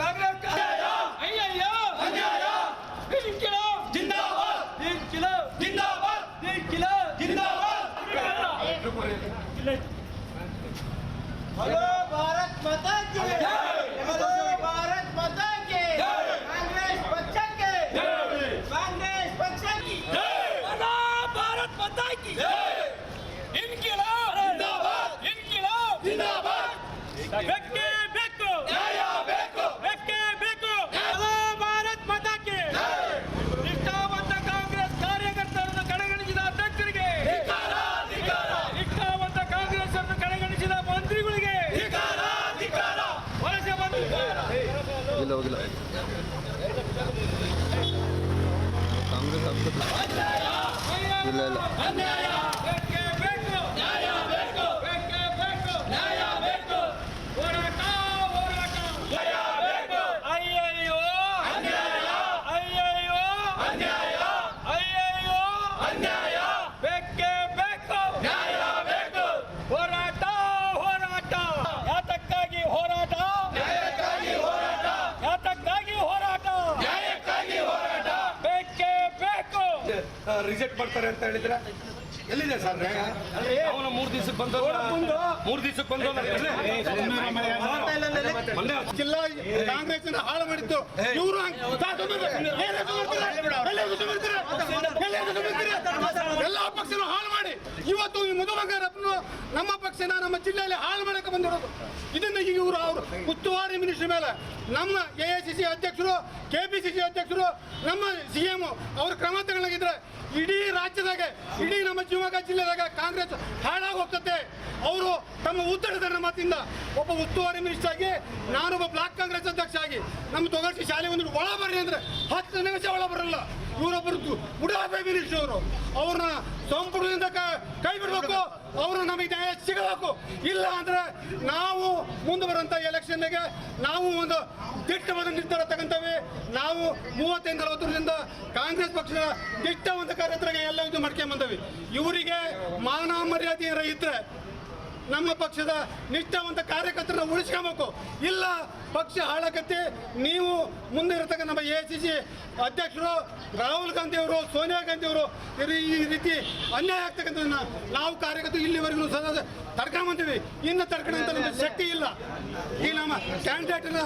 కాంగ్రెస్ ಕಾಂಗ್ರೆಸ್ ಆಗ್ತದೆ ಇಲ್ಲ ಇಲ್ಲ ರಿಜೆಕ್ಟ್ ಮಾಡ್ತಾರೆ ಅಂತ ಹೇಳಿದ್ರೆ ಎಲ್ಲಿದೆ ಸರ್ ಅವನ ಮೂರ್ ದಿವಸಕ್ಕೆ ಬಂದ ಮೂರ್ ದಿವಸಕ್ಕೆ ಬಂದ ಜಿಲ್ಲಾ ಕಾಂಗ್ರೆಸ್ ಹಾಳು ಮಾಡಿತ್ತು ಇವರು ಎಲ್ಲಾ ಪಕ್ಷನ ಹಾಳು ಮಾಡಿ ಇವತ್ತು ಈ ಮಧು ನಮ್ಮ ಪಕ್ಷನ ನಮ್ಮ ಜಿಲ್ಲೆಯಲ್ಲಿ ಹಾಳು ಮಾಡಕ್ಕೆ ಬಂದಿರೋದು ಇದನ್ನ ಈಗ ಇವರು ಅವರು ಉಸ್ತುವಾರಿ ಮಿನಿಸ್ಟರ್ ಮೇಲೆ ನಮ್ಮ ಎ ಐ ಸಿ ಸಿ ಅಧ್ಯಕ್ಷರು ಕೆ ಪಿ ಸಿ ಸಿ ಅಧ್ಯಕ್ಷರು ನಮ್ಮ ಸಿ ಎಂ ಅವರು ಕ್ರಮ ಇಡೀ ರಾಜ್ಯದಾಗ ಇಡೀ ನಮ್ಮ ಶಿವಮೊಗ್ಗ ಜಿಲ್ಲೆದಾಗ ಕಾಂಗ್ರೆಸ್ ಹಾಳಾಗಿ ಹೋಗ್ತದೆ. ಅವರು ತಮ್ಮ ಉತ್ತರದ ಮಾತಿಂದ ಒಬ್ಬ ಉಸ್ತುವಾರಿ ಮಿನಿಸ್ಟರ್ ಆಗಿ, ನಾನೊಬ್ಬ ಬ್ಲಾಕ್ ಕಾಂಗ್ರೆಸ್ ಅಧ್ಯಕ್ಷ ಆಗಿ, ನಮ್ಮ ತೊಗರ್ಸಿ ಶಾಲೆ ಒಂದು ಒಳ ಬರ್ರಿ ಅಂದ್ರೆ ಹತ್ತು ನಿಮಿಷ ಒಳ ಬರಲ್ಲ. ಇವರೊಬ್ಬರದ್ದು ಉಡಾಫೆ ಮಿನಿಸ್ಟರ್ ಅವರು. ಅವ್ರನ್ನ ಸಂಪುಟದಿಂದ ಕೈ ಬಿಡಬೇಕು ಅವರು ನಮಗೆ ನ್ಯಾಯ ಸಿಗಬೇಕು. ಇಲ್ಲ ಅಂದ್ರೆ ನಾವು ಮುಂದೆ ಬರುವಂತ ಎಲೆಕ್ಷನ್ಗೆ ನಾವು ಒಂದು ದಿಟ್ಟವಾದ ನಿರ್ಧಾರ ತಗೊಂತೇವೆ. ನಾವು ಮೂವತ್ತೈದು ನಲವತ್ತರಿಂದ ಕಾಂಗ್ರೆಸ್ ಪಕ್ಷದ ದಿಟ್ಟವಂತ ಕಾರ್ಯಕರ್ತರಿಗೆ ಎಲ್ಲ ಇದು ಮಾಡ್ಕೊಂಡ್ ಬಂದವಿ ಇವರಿಗೆ ಮಾನ ಮರ್ಯಾದೆ ಇದ್ರೆ ನಮ್ಮ ಪಕ್ಷದ ನಿಷ್ಠಾವಂತ ಕಾರ್ಯಕರ್ತರನ್ನ ಉಳಿಸ್ಕೊಬೇಕು. ಇಲ್ಲ, ಪಕ್ಷ ಹಾಳಾಗತ್ತೆ. ನೀವು ಮುಂದೆ ಇರತಕ್ಕ ನಮ್ಮ ಎ ಸಿ ಸಿ ಅಧ್ಯಕ್ಷರು, ರಾಹುಲ್ ಗಾಂಧಿ ಅವರು ಸೋನಿಯಾ ಗಾಂಧಿ ಅವರು ಈ ರೀತಿ ಅನ್ಯಾಯ ಆಗ್ತಕ್ಕಂಥದ್ದನ್ನ ನಾವು ಕಾರ್ಯಕರ್ತರು ಇಲ್ಲಿವರೆಗೂ ಸದಾ ತಡ್ಕೊಂಬಂತೀವಿ ಇನ್ನು ನಮ್ಮ ಶಕ್ತಿ ಇಲ್ಲ. ಈ ನಮ್ಮ ಕ್ಯಾಂಡಿಡೇಟ್ನ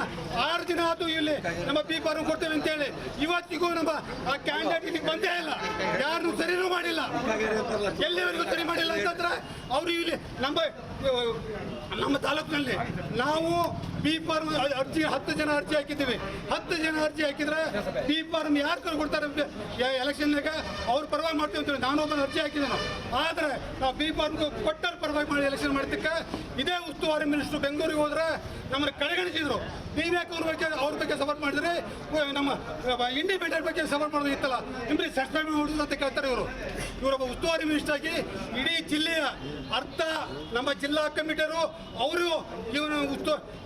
ಆರು ದಿನ ಆಯ್ತು ಇಲ್ಲಿ ನಮ್ಮ ಪಿ ಫಾರ್ಮ್ ಕೊಡ್ತೇವೆ ಅಂತೇಳಿ ಇವತ್ತಿಗೂ ನಮ್ಮ ಆ ಕ್ಯಾಂಡಿಡೇಟ್ ಇಲ್ಲಿ ಬಂದೇ ಇಲ್ಲ. ಎಲ್ಲಿವರೆಗೂ ಸರಿ ಮಾಡಿಲ್ಲ ಅಂತಂದ್ರೆ ಅವರು ಇಲ್ಲಿ ನಮ್ಮ ನಮ್ಮ ತಾಲೂಕಿನಲ್ಲಿ ನಾವು ಬಿ ಫಾರ್ಮ್ ಅರ್ಜಿ, ಹತ್ತು ಜನ ಅರ್ಜಿ ಹಾಕಿದ್ದೀವಿ. ಹತ್ತು ಜನ ಅರ್ಜಿ ಹಾಕಿದ್ರೆ ಬಿ ಫಾರ್ಮ್ ಯಾರು ಕರ್ ಕೊಡ್ತಾರೆ? ಎಲೆಕ್ಷನ್ನಾಗ ಅವ್ರು ಪರವಾಗಿ ಮಾಡ್ತೀವಿ ಅಂತೇಳಿ ನಾನು ಒಬ್ಬನ ಅರ್ಜಿ ಹಾಕಿದ್ದೇನೆ ಆದರೆ ನಾವು ಬಿ ಫಾರ್ಮ್ ಕೊಟ್ಟರು ಪರವಾಗಿ ಮಾಡಿ ಎಲೆಕ್ಷನ್ ಮಾಡಿದ್ದಕ್ಕೆ ಇದೇ ಉಸ್ತುವಾರಿ ಮಿನಿಸ್ಟ್ರು ಬೆಂಗಳೂರಿಗೆ ಹೋದ್ರೆ ನಮ್ಮನ್ನು ಕಡೆಗಣಿಸಿದ್ರು. ನೀವ್ಯಾಕೆ ಅವ್ರ ಬಗ್ಗೆ ಅವ್ರ ಬಗ್ಗೆ ಸಪೋರ್ಟ್ ಮಾಡಿದ್ರೆ? ನಮ್ಮ ಇಂಡಿಪೆಂಡೆಂಟ್ ಬಗ್ಗೆ ಸಪೋರ್ಟ್ ಮಾಡೋದು ಇತ್ತಲ್ಲ. ನಿಮ್ಗೆ ಸಸ್ಪೆಂಡ್ ಮಾಡಿದ್ರು ಅಂತ ಕೇಳ್ತಾರೆ ಇವರು. ಇವರೊಬ್ಬ ಉಸ್ತುವಾರಿ ಮಿನಿಸ್ಟರ್ ಆಗಿ ಇಡೀ ಜಿಲ್ಲೆಯ ಅರ್ಥ ನಮ್ಮ ಜಿಲ್ಲಾ ಕಮಿಟಿಯರು ಅವರು ಇವನು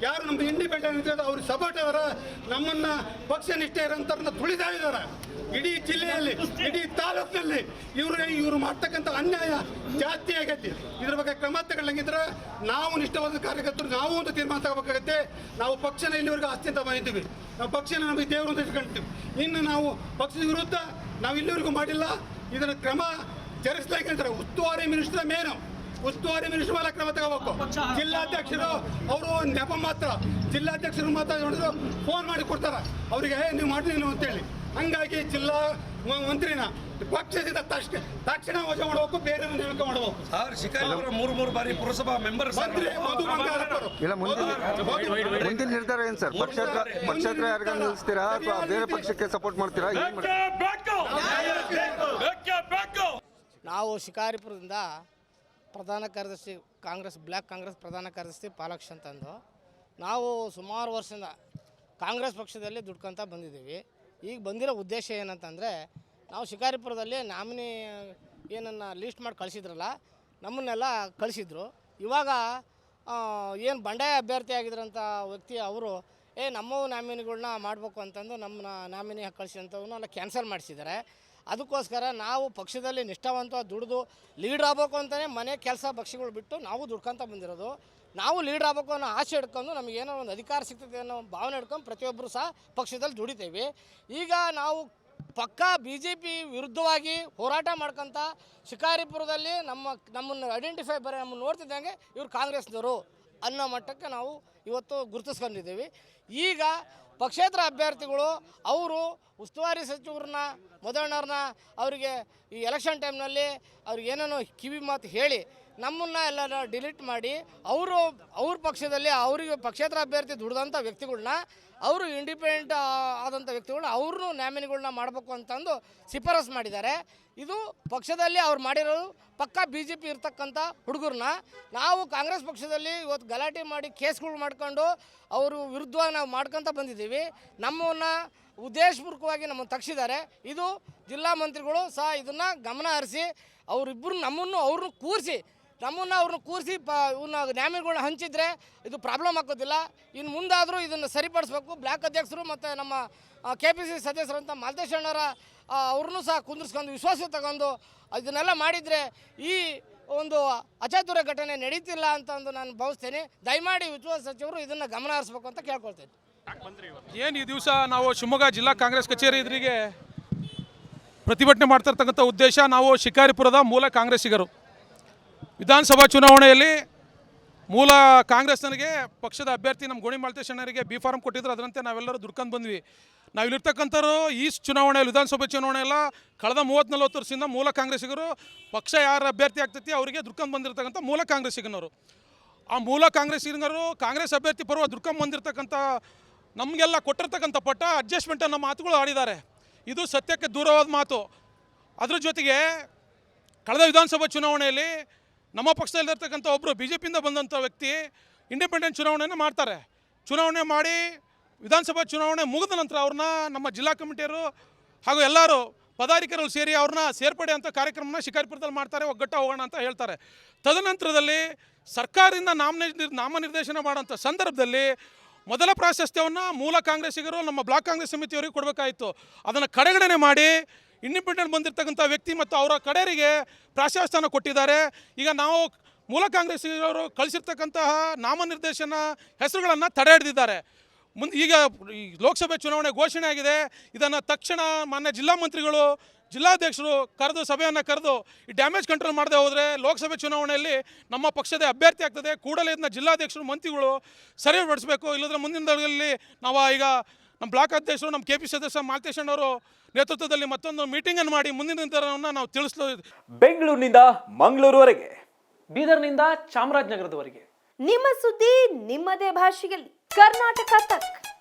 ಯಾರು ನಮ್ಮ ಇಂಡಿಪೆಂಡೆಂಟ್ ಅವ್ರ ಸಪೋರ್ಟ್ ಅವರ ನಮ್ಮನ್ನ ಪಕ್ಷ ನಿಷ್ಠೆ ಇರೋಂಥವ್ರನ್ನ ತುಳಿತಾ ಇದ್ದಾರೆ ಇಡೀ ಜಿಲ್ಲೆಯಲ್ಲಿ, ಇಡೀ ತಾಲೂಕಿನಲ್ಲಿ ಇವರು ಇವರು ಮಾಡ್ತಕ್ಕಂಥ ಅನ್ಯಾಯ ಜಾಸ್ತಿ ಆಗೈತಿ. ಇದ್ರ ಬಗ್ಗೆ ಕ್ರಮ ತಗೊಳ್ಳಂಗಿದ್ರೆ ನಾವು ನಿಷ್ಠವಾದ ಕಾರ್ಯಕರ್ತರು, ನಾವು ಒಂದು ತೀರ್ಮಾನ ತಗೋಬೇಕಾಗತ್ತೆ. ನಾವು ಪಕ್ಷನ ಇಲ್ಲಿವರೆಗೂ ಆಸ್ತಿ ಅಂತ ಬಂದಿದ್ದೀವಿ ನಾವು ಪಕ್ಷನ ನಮಗೆ ದೇವರು ಅಂತ ಇಟ್ಕೊಳ್ತೀವಿ ಇನ್ನು ನಾವು ಪಕ್ಷದ ವಿರುದ್ಧ ನಾವು ಇಲ್ಲಿವರೆಗೂ ಮಾಡಿಲ್ಲ. ಇದರ ಕ್ರಮ ಜರುಗಿಸ್ಬೇಕಂತಾರೆ ಉಸ್ತುವಾರಿ ಮಿನಿಸ್ಟರ್ ಮೇನು. ಉಸ್ತುವಾರಿ ಮಿನಿಸ್ಟರ್ ಮೇಲೆ ಕ್ರಮ ತಗೋಬೇಕು. ಜಿಲ್ಲಾಧ್ಯಕ್ಷರು ಅವರು ನೆಪ ಮಾತ್ರ. ಜಿಲ್ಲಾಧ್ಯಕ್ಷರು ಮಾತ್ರ ನೋಡಿದ್ರು ಫೋನ್ ಮಾಡಿ ಕೊಡ್ತಾರೆ. ಅವರಿಗೆ "ಏ, ನೀವು ಮಾಡಿದ್ರಿ ನೀವು ಅಂತೇಳಿ. ಹಂಗಾಗಿ ಜಿಲ್ಲಾ ಮಂತ್ರಿನ ಪಕ್ಷದಿಂದ ತಕ್ಷಣ ತಕ್ಷಣ ವಜ ಮಾಡಬೇಕು ಬೇರೆ ನೇಮಕ ಮಾಡಬೇಕು. ಸರ್ ಶಿಕಾರಿಪುರ ಮೂರು ಮೂರು ಬಾರಿ ಪುರಸಭಾ ಮೆಂಬರ್ ಮಂತ್ರಿ ಮಧು ಬಂಗಾರಪ್ಪರು. ಇಲ್ಲ ಮುಂದಿನ ಮುಂದಿನ ನಿರ್ಧಾರ ಏನು ಸರ್? ಪಕ್ಷೇತರ ಪಕ್ಷೇತರ ಯಾರಿಗಾರು ನಿಲ್ಲಿಸ್ತೀರಾ? ಅಥವಾ ಬೇರೆ ಪಕ್ಷಕ್ಕೆ ಸಪೋರ್ಟ್ ಮಾಡ್ತೀರಾ? ಏನ್ ಮಾಡ್ತೀರಾ? ನಾವು ಶಿಕಾರಿಪುರದಿಂದ ಪ್ರಧಾನ ಕಾರ್ಯದರ್ಶಿ ಕಾಂಗ್ರೆಸ್ ಬ್ಲ್ಯಾಕ್ ಕಾಂಗ್ರೆಸ್ ಪ್ರಧಾನ ಕಾರ್ಯದರ್ಶಿ ಪಾಲಾಕ್ಷ ಅಂತಂದು. ನಾವು ಸುಮಾರು ವರ್ಷದಿಂದ ಕಾಂಗ್ರೆಸ್ ಪಕ್ಷದಲ್ಲಿ ದುಡ್ಕೊಂತ ಬಂದಿದ್ದೀವಿ. ಈಗ ಬಂದಿರೋ ಉದ್ದೇಶ ಏನಂತಂದರೆ, ನಾವು ಶಿಕಾರಿಪುರದಲ್ಲಿ ನಾಮಿನಿ ಏನನ್ನು ಲೀಸ್ಟ್ ಮಾಡಿ ಕಳಿಸಿದ್ರಲ್ಲ, ನಮ್ಮನ್ನೆಲ್ಲ ಕಳಿಸಿದ್ರು. ಇವಾಗ ಏನು ಬಂಡಾಯ ಅಭ್ಯರ್ಥಿ ಆಗಿದ್ರಂಥ ವ್ಯಕ್ತಿ ಅವರು, ಏ ನಮ್ಮ ನಾಮಿನಿಗಳನ್ನ ಮಾಡಬೇಕು ಅಂತಂದು ನಮ್ಮ ನಾಮಿನಿ ಕಳಿಸಿದಂಥವನ್ನೆಲ್ಲ ಕ್ಯಾನ್ಸಲ್ ಮಾಡಿಸಿದ್ದಾರೆ. ಅದಕ್ಕೋಸ್ಕರ ನಾವು ಪಕ್ಷದಲ್ಲಿ ನಿಷ್ಠಾವಂತ, ದುಡಿದು ಲೀಡ್ ಆಗಬೇಕು ಅಂತಲೇ ಮನೆ ಕೆಲಸ ಪಕ್ಷಿಗಳು ಬಿಟ್ಟು ನಾವು ದುಡ್ಕೊಂತ ಬಂದಿರೋದು. ನಾವು ಲೀಡರ್ ಆಗಬೇಕು ಅನ್ನೋ ಆಸೆ ಹಿಡ್ಕೊಂಡು ನಮಗೇನೋ ಒಂದು ಅಧಿಕಾರ ಸಿಗ್ತದೆ ಅನ್ನೋ ಭಾವನೆ ಹಿಡ್ಕೊಂಡು ಪ್ರತಿಯೊಬ್ಬರು ಸಹ ಪಕ್ಷದಲ್ಲಿ ದುಡಿತೇವೆ. ಈಗ ನಾವು ಪಕ್ಕಾ ಬಿ ಜೆ ಪಿ ವಿರುದ್ಧವಾಗಿ ಹೋರಾಟ ಮಾಡ್ಕೊಂತ ಶಿಕಾರಿಪುರದಲ್ಲಿ ನಮ್ಮ, ನಮ್ಮನ್ನು ಐಡೆಂಟಿಫೈ ಬರೀ ನಮ್ಮನ್ನು ನೋಡ್ತಿದ್ದಂಗೆ ಇವರು ಕಾಂಗ್ರೆಸ್ನವರು ಅನ್ನೋ ಮಟ್ಟಕ್ಕೆ ನಾವು ಇವತ್ತು ಗುರುತಿಸ್ಕೊಂಡಿದ್ದೀವಿ. ಈಗ ಪಕ್ಷೇತರ ಅಭ್ಯರ್ಥಿಗಳು ಅವರು ಉಸ್ತುವಾರಿ ಸಚಿವರನ್ನ ಮೊದಲನವ್ರನ್ನ ಅವರಿಗೆ ಈ ಎಲೆಕ್ಷನ್ ಟೈಮ್ನಲ್ಲಿ ಅವ್ರಿಗೆ ಏನೇನೋ ಕಿವಿ ಮಾತು ಹೇಳಿ ನಮ್ಮನ್ನು ಎಲ್ಲ ಡಿಲೀಟ್ ಮಾಡಿ ಅವರು, ಅವ್ರ ಪಕ್ಷದಲ್ಲಿ ಅವರಿಗೆ ಪಕ್ಷೇತರ ಅಭ್ಯರ್ಥಿ ದುಡ್ದಂಥ ವ್ಯಕ್ತಿಗಳನ್ನ ಅವರು ಇಂಡಿಪೆಂಡೆಂಟ್ ಆದಂಥ ವ್ಯಕ್ತಿಗಳನ್ನ ಅವ್ರನ್ನೂ ನ್ಯಾಮಿನಿಗಳನ್ನ ಮಾಡಬೇಕು ಅಂತಂದು ಶಿಫಾರಸ್ ಮಾಡಿದ್ದಾರೆ. ಇದು ಪಕ್ಷದಲ್ಲಿ ಅವ್ರು ಮಾಡಿರೋದು ಪಕ್ಕ ಬಿ ಜೆ ಪಿ ಇರ್ತಕ್ಕಂಥ ಹುಡುಗರನ್ನ ನಾವು ಕಾಂಗ್ರೆಸ್ ಪಕ್ಷದಲ್ಲಿ ಇವತ್ತು ಗಲಾಟೆ ಮಾಡಿ ಕೇಸ್ಗಳು ಮಾಡ್ಕೊಂಡು ಅವರು ವಿರುದ್ಧವಾಗಿ ನಾವು ಮಾಡ್ಕೊತ ಬಂದಿದ್ದೀವಿ. ನಮ್ಮನ್ನು ಉದ್ದೇಶಪೂರ್ವಕವಾಗಿ ನಮ್ಮನ್ನು ತಗ್ಸಿದ್ದಾರೆ. ಇದು ಜಿಲ್ಲಾ ಮಂತ್ರಿಗಳು ಸಹ ಇದನ್ನು ಗಮನ ಹರಿಸಿ, ಅವರಿಬ್ಬರು ನಮ್ಮನ್ನು ಅವ್ರನ್ನ ಕೂರಿಸಿ, ನಮ್ಮನ್ನು ಅವ್ರನ್ನ ಕೂರಿಸಿ ಪ ಇವನ್ನ ನ್ಯಾಮಿಗಳನ್ನ ಹಂಚಿದ್ರೆ ಇದು ಪ್ರಾಬ್ಲಮ್ ಆಗೋದಿಲ್ಲ. ಇನ್ನು ಮುಂದಾದರೂ ಇದನ್ನು ಸರಿಪಡಿಸ್ಬೇಕು. ಬ್ಲಾಕ್ ಅಧ್ಯಕ್ಷರು ಮತ್ತು ನಮ್ಮ ಕೆ ಪಿ ಸಿ ಸದಸ್ಯರಂತ ಮಾಲ್ತೇಶ್ ಅಣ್ಣರ ಅವ್ರನ್ನೂ ಸಹ ಕುಂದಿರ್ಸ್ಕೊಂಡು, ವಿಶ್ವಾಸ ತಗೊಂಡು ಇದನ್ನೆಲ್ಲ ಮಾಡಿದರೆ ಈ ಒಂದು ಅಚಾತುರ ಘಟನೆ ನಡೀತಿಲ್ಲ ಅಂತಂದು ನಾನು ಭಾವಿಸ್ತೇನೆ. ದಯಮಾಡಿ ವಿಶ್ವಾಸ ಸಚಿವರು ಇದನ್ನು ಗಮನ ಹರಿಸ್ಬೇಕು ಅಂತ ಕೇಳ್ಕೊಳ್ತೇನೆ. ಏನು ಈ ದಿವಸ ನಾವು ಶಿವಮೊಗ್ಗ ಜಿಲ್ಲಾ ಕಾಂಗ್ರೆಸ್ ಕಚೇರಿ ಎದುರಿಗೆ ಪ್ರತಿಭಟನೆ ಮಾಡ್ತಿರ್ತಕ್ಕಂಥ ಉದ್ದೇಶ ನಾವು ಶಿಕಾರಿಪುರದ ಮೂಲ ಕಾಂಗ್ರೆಸ್ಸಿಗರು. ವಿಧಾನಸಭಾ ಚುನಾವಣೆಯಲ್ಲಿ ಮೂಲ ಕಾಂಗ್ರೆಸ್ನರಿಗೆ, ಪಕ್ಷದ ಅಭ್ಯರ್ಥಿ ನಮ್ಮ ಗೋಣಿ ಮಾಲ್ತೇಶಣ್ಣರಿಗೆ ಬಿ ಫಾರಂ ಕೊಟ್ಟಿದ್ರು, ಅದರಂತೆ ನಾವೆಲ್ಲರೂ ದುಡ್ಕೊಂಡು ಬಂದ್ವಿ. ನಾವು ಇಲ್ಲಿರ್ತಕ್ಕಂಥವ್ರು ಈ ಚುನಾವಣೆಯಲ್ಲಿ ವಿಧಾನಸಭೆ ಚುನಾವಣೆ ಎಲ್ಲ ಕಳೆದ ಮೂವತ್ತು ನಲ್ವತ್ತು ವರ್ಷದಿಂದ ಮೂಲ ಕಾಂಗ್ರೆಸ್ಸಿಗರು, ಪಕ್ಷ ಯಾರು ಅಭ್ಯರ್ಥಿ ಆಗ್ತೈತಿ ಅವರಿಗೆ ದುಡ್ಕೊಂಡು ಬಂದಿರತಕ್ಕಂಥ ಮೂಲ ಕಾಂಗ್ರೆಸ್ಸಿಗನವರು. ಆ ಮೂಲ ಕಾಂಗ್ರೆಸ್ಸಿಗರು ಕಾಂಗ್ರೆಸ್ ಅಭ್ಯರ್ಥಿ ಪರ್ವ ದುಡ್ಕೊಂಡು ಬಂದಿರತಕ್ಕಂಥ, ನಮಗೆಲ್ಲ ಕೊಟ್ಟಿರ್ತಕ್ಕಂಥ ಪಟ್ಟ ಅಡ್ಜಸ್ಟ್ಮೆಂಟ್ ಅನ್ನೋ ಮಾತುಗಳು ಆಡಿದ್ದಾರೆ. ಇದು ಸತ್ಯಕ್ಕೆ ದೂರವಾದ ಮಾತು. ಅದ್ರ ಜೊತೆಗೆ ಕಳೆದ ವಿಧಾನಸಭಾ ಚುನಾವಣೆಯಲ್ಲಿ ನಮ್ಮ ಪಕ್ಷದಲ್ಲಿರ್ತಕ್ಕಂಥ ಒಬ್ಬರು ಬಿ ಜೆ ಪಿಯಿಂದ ಬಂದಂಥ ವ್ಯಕ್ತಿ ಇಂಡಿಪೆಂಡೆಂಟ್ ಚುನಾವಣೆಯನ್ನು ಮಾಡ್ತಾರೆ. ಚುನಾವಣೆ ಮಾಡಿ ವಿಧಾನಸಭಾ ಚುನಾವಣೆ ಮುಗಿದ ನಂತರ ಅವ್ರನ್ನ ನಮ್ಮ ಜಿಲ್ಲಾ ಕಮಿಟಿಯರು ಹಾಗೂ ಎಲ್ಲರೂ ಪದಾಧಿಕಾರಿಗಳು ಸೇರಿ ಅವ್ರನ್ನ ಸೇರ್ಪಡೆ ಅಂತ ಕಾರ್ಯಕ್ರಮನ ಶಿಕಾರಿಪುರದಲ್ಲಿ ಮಾಡ್ತಾರೆ, ಒಗ್ಗಟ್ಟ ಹೋಗೋಣ ಅಂತ ಹೇಳ್ತಾರೆ. ತದನಂತರದಲ್ಲಿ ಸರ್ಕಾರದಿಂದ ನಾಮನಿ, ನಾಮನಿರ್ದೇಶನ ಮಾಡೋಂಥ ಸಂದರ್ಭದಲ್ಲಿ ಮೊದಲ ಪ್ರಾಶಸ್ತ್ಯವನ್ನು ಮೂಲ ಕಾಂಗ್ರೆಸ್ಸಿಗರು, ನಮ್ಮ ಬ್ಲಾಕ್ ಕಾಂಗ್ರೆಸ್ ಸಮಿತಿಯವರಿಗೆ ಕೊಡಬೇಕಾಯಿತು. ಅದನ್ನು ಕಡೆಗಣನೆ ಮಾಡಿ ಇಂಡಿಪೆಂಡೆಂಟ್ ಬಂದಿರತಕ್ಕಂಥ ವ್ಯಕ್ತಿ ಮತ್ತು ಅವರ ಕಡೆಯರಿಗೆ ಪ್ರಾಶಸ್ತ್ಯನ ಕೊಟ್ಟಿದ್ದಾರೆ. ಈಗ ನಾವು ಮೂಲ ಕಾಂಗ್ರೆಸ್ಸಿನವರು ಕಳಿಸಿರ್ತಕ್ಕಂತಹ ನಾಮನಿರ್ದೇಶನ ಹೆಸರುಗಳನ್ನು ತಡೆ ಹಿಡಿದಿದ್ದಾರೆ. ಮುಂದೆ ಈಗ ಲೋಕಸಭೆ ಚುನಾವಣೆ ಘೋಷಣೆ ಆಗಿದೆ. ಇದನ್ನು ತಕ್ಷಣ ಮಾನ್ಯ ಜಿಲ್ಲಾ ಮಂತ್ರಿಗಳು, ಜಿಲ್ಲಾಧ್ಯಕ್ಷರು ಕರೆದು ಸಭೆಯನ್ನು ಕರೆದು ಈ ಡ್ಯಾಮೇಜ್ ಕಂಟ್ರೋಲ್ ಮಾಡದೆ ಹೋದರೆ ಲೋಕಸಭೆ ಚುನಾವಣೆಯಲ್ಲಿ ನಮ್ಮ ಪಕ್ಷದ ಅಭ್ಯರ್ಥಿ ಆಗ್ತದೆ. ಕೂಡಲೇ ಇದನ್ನ ಜಿಲ್ಲಾಧ್ಯಕ್ಷರು, ಮಂತ್ರಿಗಳು ಸರಿಪಡಿಸಬೇಕು ಇಲ್ಲದ್ರೆ ಮುಂದಿನ ದಿನಗಳಲ್ಲಿ ನಾವು ಈಗ ನಮ್ಮ ಬ್ಲಾಕ್ ಅಧ್ಯಕ್ಷರು ನಮ್ಮ ಕೆ ಪಿ ಸದಸ್ಯ ಮಾಲ್ತೇಶಣ್ಣವರು ನೇತೃತ್ವದಲ್ಲಿ ಮತ್ತೊಂದು ಮೀಟಿಂಗನ್ನು ಮಾಡಿ ಮುಂದಿನ ನಿರ್ಧಾರವನ್ನು ನಾವು ತಿಳಿಸ್ಲೋ ಬೆಂಗಳೂರಿನಿಂದ ಮಂಗಳೂರುವರೆಗೆ. ಬೀದರ್ನಿಂದ ಚಾಮರಾಜನಗರದವರೆಗೆ. ನಿಮ್ಮ ಸುದ್ದಿ ನಿಮ್ಮದೇ ಭಾಷೆಯಲ್ಲಿ. ಕರ್ನಾಟಕ ತಕ್.